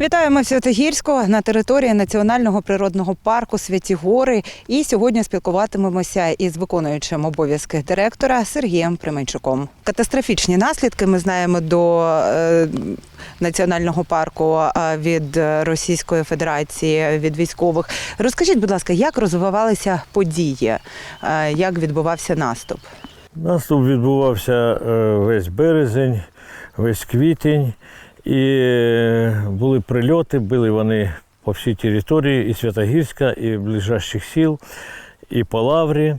Вітаємо в Святогірську на території Національного природного парку Святі Гори. І сьогодні спілкуватимемося із виконуючим обов'язки директора Сергієм Применчуком. Катастрофічні наслідки ми знаємо до е, національного парку від Російської Федерації, від військових. Розкажіть, будь ласка, як розвивалися події, Е, як відбувався наступ? Наступ відбувався е, весь березень, весь квітень, і е, були прильоти, були вони по всій території і Святогірська, і ближайших сіл, і по Лаврі.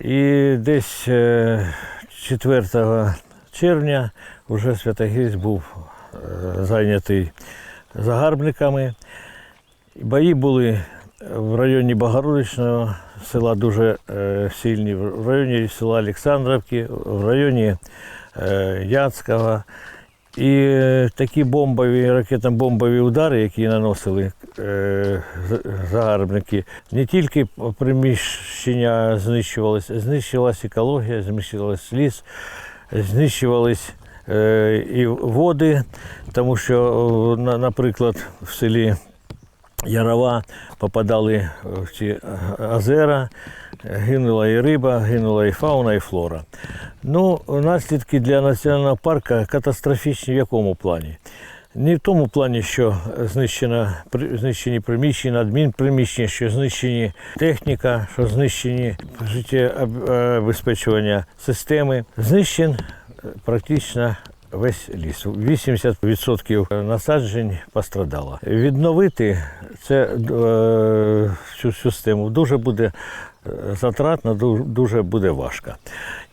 І десь е, 4 червня вже Святогірськ був е, зайнятий загарбниками. Бої були в районі Богородичного села дуже е, сильні, в районі села Олександровки, в районі е, Яцького. І е, такі бомбові, ракетно-бомбові удари, які наносили е, загарбники, не тільки приміщення знищувалися, знищувалася екологія, знищувалась ліс, знищувались е, і води, тому що, на- наприклад, в селі Ярова попадали в ці озера, гинула і риба, гинула і фауна, і флора. Ну, наслідки для національного парку катастрофічні в якому плані? Не в тому плані, що знищено, знищені приміщення, адмінприміщення, що знищені техніка, що знищені життєобезпечування системи. Знищен е, практично весь ліс. 80% насаджень пострадало. Відновити це, е, цю систему дуже буде е, затратно, дуже буде важко.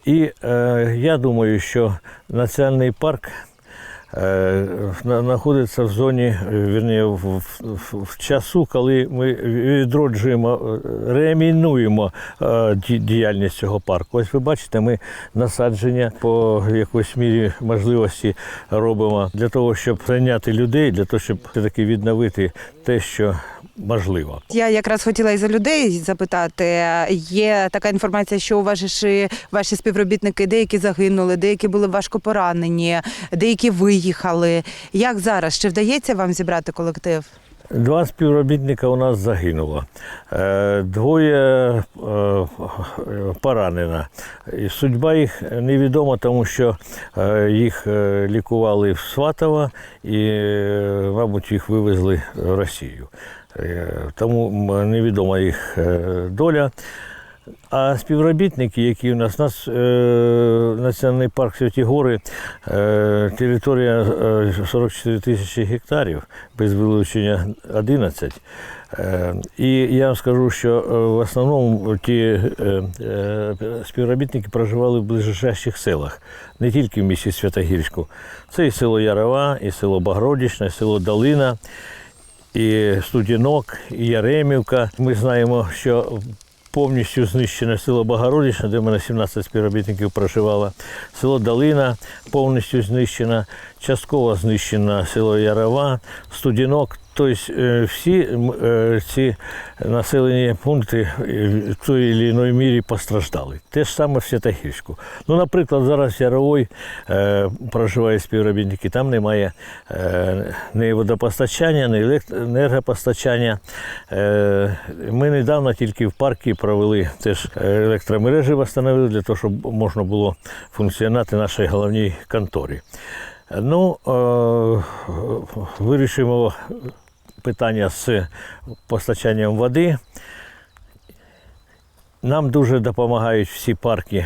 І е, я думаю, що національний парк е, знаходиться в зоні, е, вірні, в, в, в часу, коли ми відроджуємо, е, реамінуємо е, діяльність цього парку. Ось ви бачите, ми насадження по якоїсь мірі можливості робимо для того, щоб зайняти людей, для того, щоб все-таки відновити те, що можливо. Я якраз хотіла і за людей запитати. Є така інформація, що у ваші, ваші співробітники деякі загинули, деякі були важко поранені, деякі виїхали. Як зараз? Чи вдається вам зібрати колектив? Два співробітника у нас загинуло, Е, двоє е, поранено. Судьба їх невідома, тому що е, їх лікували в Сватово і, мабуть, їх вивезли в Росію. Тому невідома їх доля. А співробітники, які у нас, у нас е, Національний парк Святі Гори, е, територія е, 44 тисячі гектарів, без вилучення 11. Е, і я вам скажу, що е, в основному ті е, е, співробітники проживали в ближайших селах, не тільки в місті Святогірську. Це і село Ярова, і село Багродічне, і село Долина і Студінок, і Яремівка. Ми знаємо, що повністю знищене село Богородичне, де в мене 17 співробітників проживало. Село Долина повністю знищено, частково знищено село Ярова, Студінок. Тобто е, всі е, ці населені пункти е, в той чи іншій мірі постраждали. Те ж саме в Святогірську. Ну, наприклад, зараз Яровой проживають співробітники, там немає ні водопостачання, ні енергопостачання. Ми недавно тільки в парку провели теж електромережі встановили для того, щоб можна було функціонувати нашій головній конторі. Ну, вирішимо питання з постачанням води. Нам дуже допомагають всі парки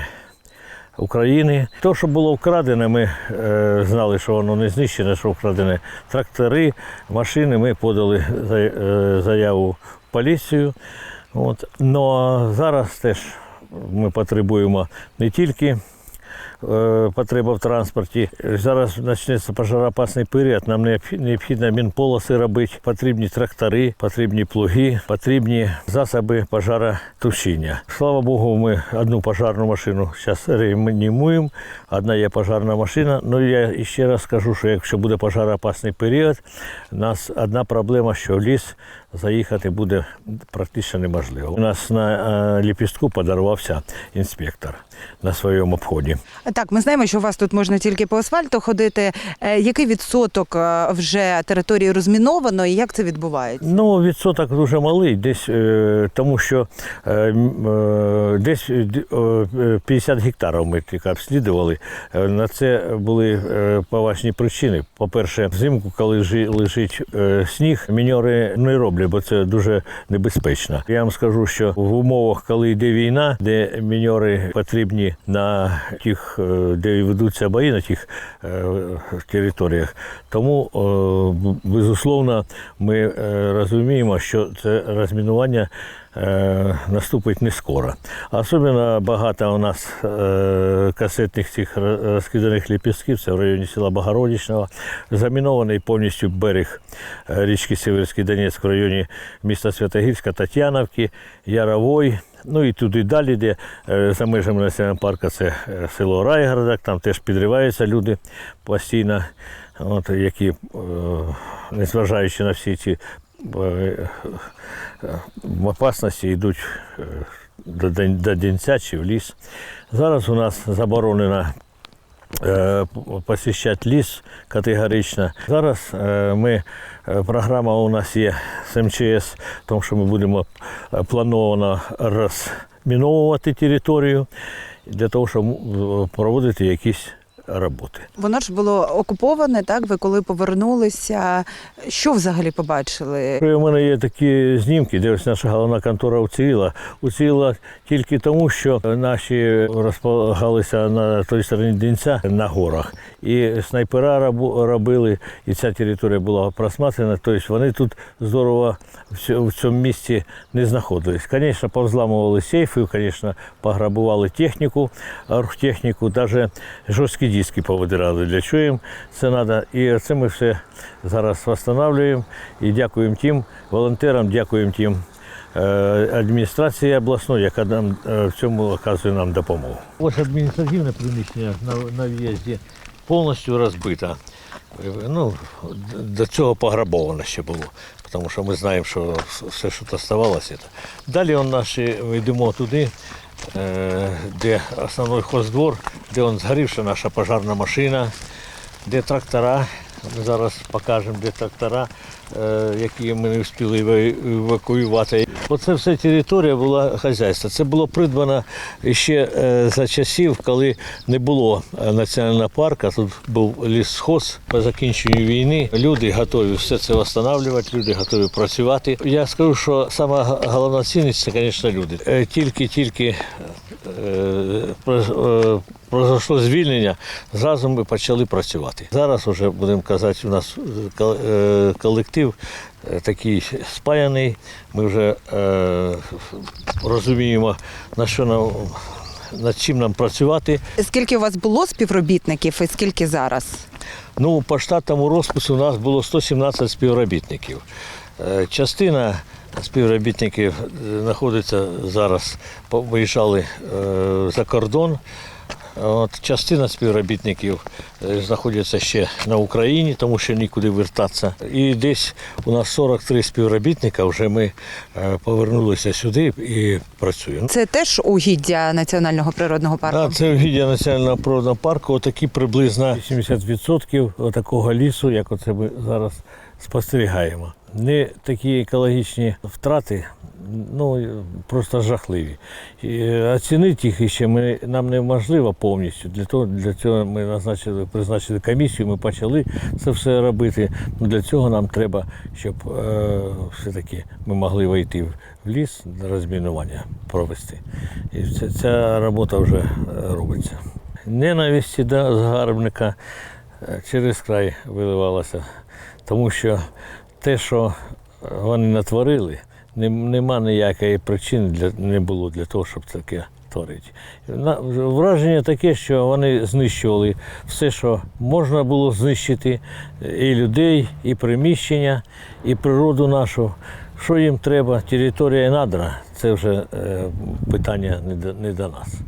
України. То, що було вкрадене, ми е, знали, що воно не знищене, що вкрадене трактори, машини. Ми подали е, заяву в поліцію. От. Но зараз теж ми потребуємо не тільки потреба в транспорті. Зараз почнеться пожароопасний період. Нам необхід- необхідно мінполоси робити, потрібні трактори, потрібні плуги, потрібні засоби пожаротушіння. Слава Богу, ми одну пожарну машину зараз реанімуємо. Одна є пожарна машина. Ну я ще раз скажу, що якщо буде пожароопасний період, у нас одна проблема, що ліс заїхати буде практично неможливо. У нас на е, ліпістку подарувався інспектор на своєму обході. Так, ми знаємо, що у вас тут можна тільки по асфальту ходити. Е, Який відсоток е, вже території розміновано і як це відбувається? Ну, відсоток дуже малий, десь тому що десь е, е, 50 гектарів ми тільки обслідували. На це були поважні причини. По-перше, взимку, коли лежить сніг, міньори не роблять, бо це дуже небезпечно. Я вам скажу, що в умовах, коли йде війна, де міньори потрібні на тих, е, де ведуться бої на тих е, територіях, тому е, безусловно ми розуміємо, що це розмінування наступить не скоро. Особливо багато у нас е, касетних цих розкиданих ліпістків, це в районі села Богородичного, замінований повністю берег е, річки Сіверський Донець в районі міста Святогірська, Тетяновки, Яровой. Ну і туди далі, де е, за межами національного парку це е, село Райгородок, там теж підриваються люди постійно, от, які, е, незважаючи на всі ці е, е, опасності, йдуть е, до, Дінця чи в ліс. Зараз у нас заборонено е, посіщати ліс категорично. Зараз ми, програма у нас є з МЧС, тому, що ми будемо плановано розміновувати територію для того, щоб проводити якісь роботи. Воно ж було окуповане, так? Ви коли повернулися, що взагалі побачили? У мене є такі знімки, де ось наша головна контора уціліла. Уціліла тільки тому, що наші розполагалися на той стороні Дінця на горах. І снайпера робили, і ця територія була просматрена. Тобто вони тут здорово в цьому місці не знаходились. Звісно, повзламували сейфи, звісно, пограбували техніку, оргтехніку, навіть жорсткі диски повидирали. Для чого їм це треба? І це ми все зараз встановлюємо і дякуємо тим волонтерам, дякуємо тим е, адміністрації обласної, яка нам е, в цьому оказує нам допомогу. Ось адміністративне приміщення на, на в'їзді повністю розбите. Ну, до цього пограбовано ще було, тому що ми знаємо, що все, що це. Далі наші, ми йдемо туди, де основний хоздвор, де он згорівша наша пожарна машина, де трактора. Ми зараз покажемо, де трактора, е, які ми не встигли евакуювати. Оце все територія була хазяйства. Це було придбано ще е, за часів, коли не було е, національного парку. Тут був лісхоз по закінченню війни. Люди готові все це встановлювати, люди готові працювати. Я скажу, що сама головна цінність це, звісно, люди. Тільки-тільки про- Произошло звільнення, зразу ми почали працювати. Зараз вже будемо казати, у нас е, е, колектив е, такий спаяний. Ми вже е, розуміємо, на що нам над чим нам працювати. Скільки у вас було співробітників і скільки зараз? Ну, по штатному розпису у нас було 117 співробітників. Частина співробітників знаходиться зараз, виїжджали за кордон. От, частина співробітників е, знаходяться ще на Україні, тому що нікуди вертатися. І десь у нас 43 співробітника вже ми е, повернулися сюди і працюємо. Це теж угіддя національного природного парку. Так, це угіддя національного природного парку. Отакі приблизно 80% такого лісу, як оце ми зараз спостерігаємо. Не такі екологічні втрати, ну просто жахливі. І оцінити їх ще ми, нам неможливо повністю. Для того для цього ми назначили, призначили комісію, ми почали це все робити. Для цього нам треба, щоб е, все-таки ми могли вийти в ліс на розмінування провести. І ця, ця робота вже е, робиться. Ненависті до загарбника е, через край виливалася, тому що те, що вони натворили, нема ніякої причини для, не було для того, щоб таке творити. На- Враження таке, що вони знищували все, що можна було знищити, і людей, і приміщення, і природу нашу. Що їм треба, територія і надра, це вже е, питання не до нас.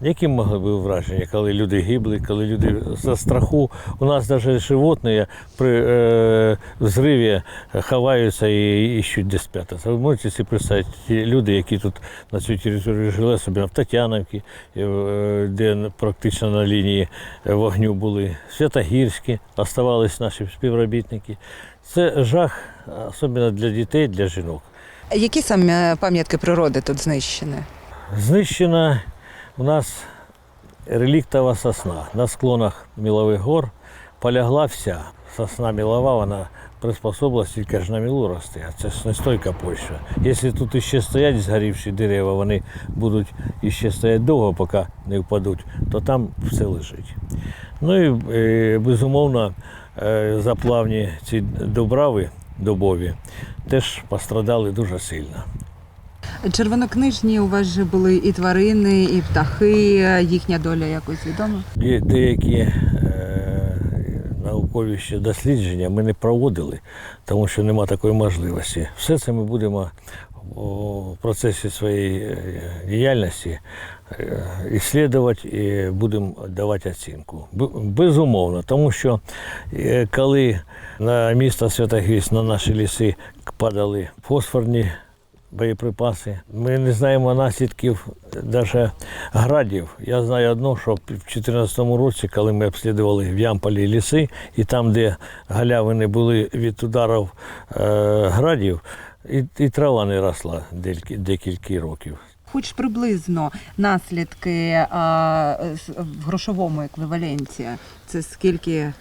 Які могли б враження, коли люди гибли, коли люди за страху. У нас навіть животні при е, в зриві ховаються і іщуть де спрятатися. Ви можете собі представити ті люди, які тут на цій території жили, особливо в Тетяновці, е, де практично на лінії вогню були, Святогірські, оставались наші співробітники. Це жах, особливо для дітей, для жінок. Які саме пам'ятки природи тут знищені? Знищена у нас реліктова сосна. На склонах мілових гор полягла вся. Сосна мілова, вона приспособилась тільки ж на мілу рости, а це ж нестойка почва. Якщо тут іще стоять згорівші дерева, вони будуть іще стояти довго, поки не впадуть, то там все лежить. Ну і е, безумовно е, заплавні ці добрави добові теж пострадали дуже сильно. Червонокнижні у вас же були і тварини, і птахи. Їхня доля якось відома. Є деякі е, наукові ще дослідження ми не проводили, тому що нема такої можливості. Все це ми будемо у процесі своєї е, діяльності е, іслідувати і будемо давати оцінку. Безумовно, тому що е, коли на місто Святогірськ, на наші ліси падали фосфорні боєприпаси. Ми не знаємо наслідків навіть градів. Я знаю одно, що в 2014 році, коли ми обслідували в Ямполі ліси, і там, де галявини були від ударів е, градів, і, і трава не росла декілька, років. Хоч приблизно наслідки а, в грошовому еквіваленті. Це скільки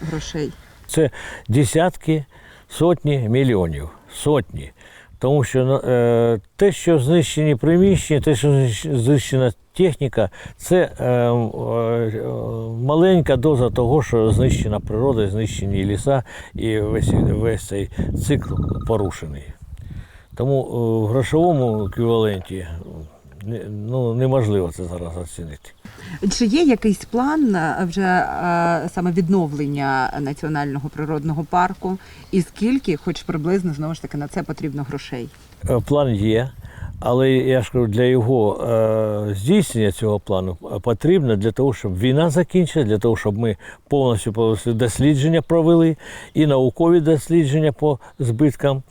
грошей? Це десятки, сотні мільйонів. Сотні. Тому що ну, е, те, що знищені приміщення, те, що знищена техніка, це е, е, маленька доза того, що знищена природа, знищені ліса і весь, весь цей цикл порушений. Тому е, в грошовому еквіваленті ну, неможливо це зараз оцінити. Чи є якийсь план вже саме відновлення національного природного парку? І скільки, хоч приблизно, знову ж таки, на це потрібно грошей? Е, План є, але я ж кажу, для його е, здійснення цього плану е, потрібно для того, щоб війна закінчилась, для того, щоб ми повністю дослідження провели, і наукові дослідження по збиткам, е,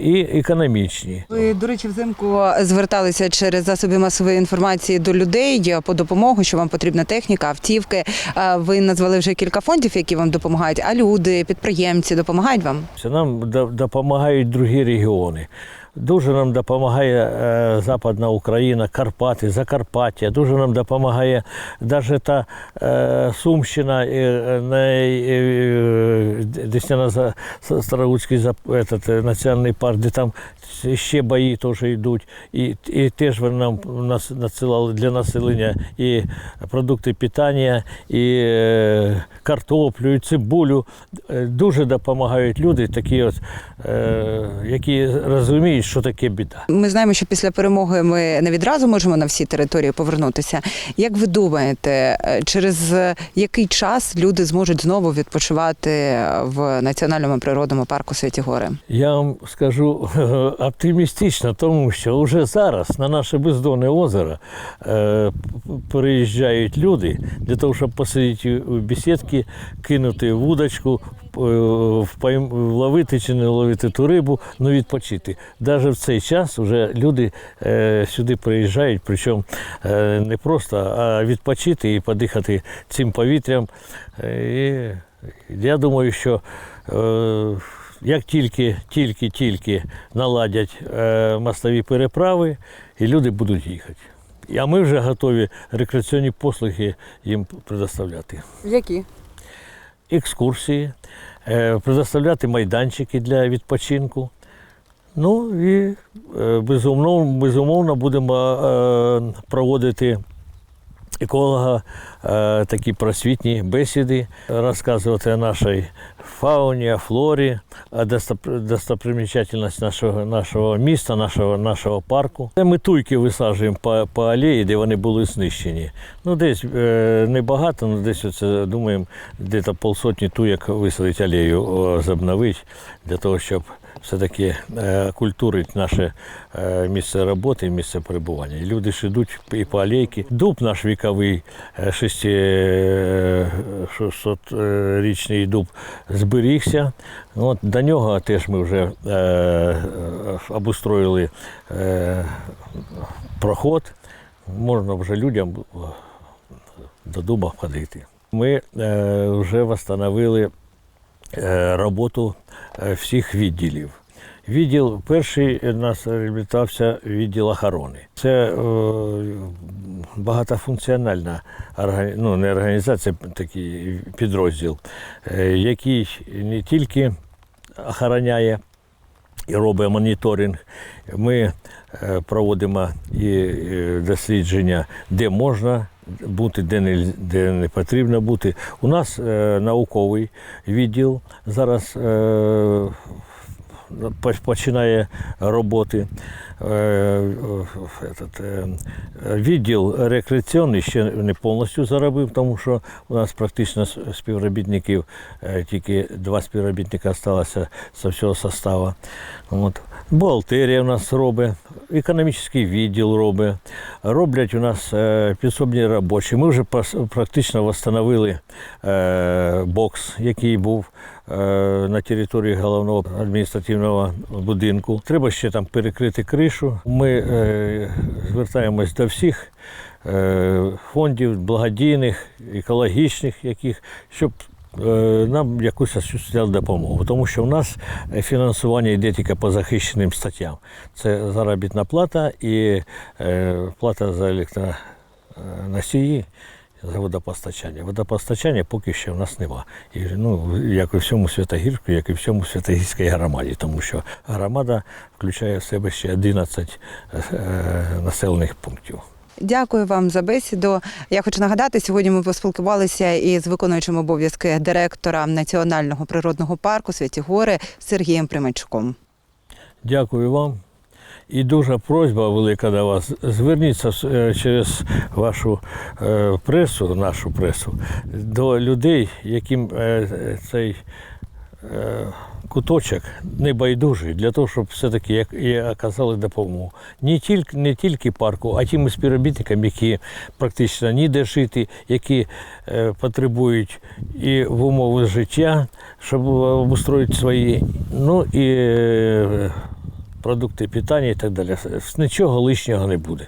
і економічні. Ви, до речі, взимку зверталися через засоби масової інформації до людей по допомогу, що вам потрібна техніка, автівки. Ви назвали вже кілька фондів, які вам допомагають. А люди, підприємці допомагають вам? Нам допомагають другі регіони. Дуже нам допомагає е, Западна Україна, Карпати, Закарпаття. Дуже нам допомагає навіть та е, Сумщина, е, е, е, за- С- Староуцький е, національний парк, де там ще бої теж йдуть. І, і теж вони нам нас надсилали для населення і продукти питання, і е, картоплю, і цибулю. Е, Дуже допомагають люди, такі от, е, які розуміють, що таке біда. Ми знаємо, що після перемоги ми не відразу можемо на всі території повернутися. Як ви думаєте, е, через який час люди зможуть знову відпочивати в національному природному парку Святі Гори? Я вам скажу оптимістично, тому що вже зараз на наше бездонне озеро е, переїжджають люди для того, щоб посидіти у бесідки, кинути вудочку, е, впойм- вловити чи не ловити ту рибу, ну відпочити. Навіть в цей час вже люди е, сюди приїжджають, причому е, не просто, а відпочити і подихати цим повітрям. Е, І я думаю, що е, як тільки, тільки, тільки наладять е, мостові переправи, і люди будуть їхати. А ми вже готові рекреаційні послуги їм предоставляти. Які? Екскурсії, е, предоставляти майданчики для відпочинку. Ну і е, безумовно, безумовно будемо е, проводити еколога е, такі просвітні бесіди, розказувати о нашій фауні, о флорі, о достоп- достопримічательності нашого, нашого міста, нашого, нашого парку. Ми туйки висаджуємо по, по алеї, де вони були знищені. Ну, десь е, небагато, ну десь оце, думаємо, десь полсотні туєк висадити алею, о, забновити, для того, щоб все-таки е, культурить наше е, місце роботи, місце перебування. Люди ж йдуть і по алейки. Дуб наш віковий, 600-річний дуб зберігся. От, до нього теж ми вже е, е, обустроїли е, проход. Можна вже людям до дуба ходити. Ми е, вже встановили е, роботу е, всіх відділів. Відділ перший нас реабілітувався відділ охорони. Це е, багатофункціональна ну, не організація, такий підрозділ, е, який не тільки охороняє і робить моніторинг. Ми е, проводимо і е, дослідження, де можна бути, де не, де не потрібно бути. У нас е, науковий відділ зараз е, починає роботи. Е, этот, е, Відділ рекреаційний ще не повністю заробив, тому що у нас практично співробітників е, тільки два співробітника залишилося з всього составу. От. Бухгалтерія у нас робить, економічний відділ робить, роблять у нас е, підсобні робочі. Ми вже практично встановили е, бокс, який був е, на території головного адміністративного будинку. Треба ще там перекрити кришу. Ми е, звертаємось до всіх фондів благодійних, екологічних, яких, щоб нам якусь осуществляли допомогу. Тому що в нас е, фінансування йде тільки по захищеним статтям. Це заробітна плата і е, плата за електроносії. За водопостачання. Водопостачання поки що в нас нема. І, ну, як і всьому Святогірську, як і всьому Святогірській громаді, тому що громада включає в себе ще 11 е, населених пунктів. Дякую вам за бесіду. Я хочу нагадати, сьогодні ми поспілкувалися із виконуючим обов'язки директора Національного природного парку Святі Гори Сергієм Примачуком. Дякую вам. І дуже просьба велика до вас. Зверніться е, через вашу е, пресу, нашу пресу, до людей, яким е, цей куточок небайдужий, для того, щоб все-таки як- і оказали допомогу. Не тільки, не тільки парку, а тим співробітникам, які практично ніде жити, які е, потребують і в умови життя, щоб обустроїти свої, ну і е, продукти питання і так далі. Нічого лишнього не буде.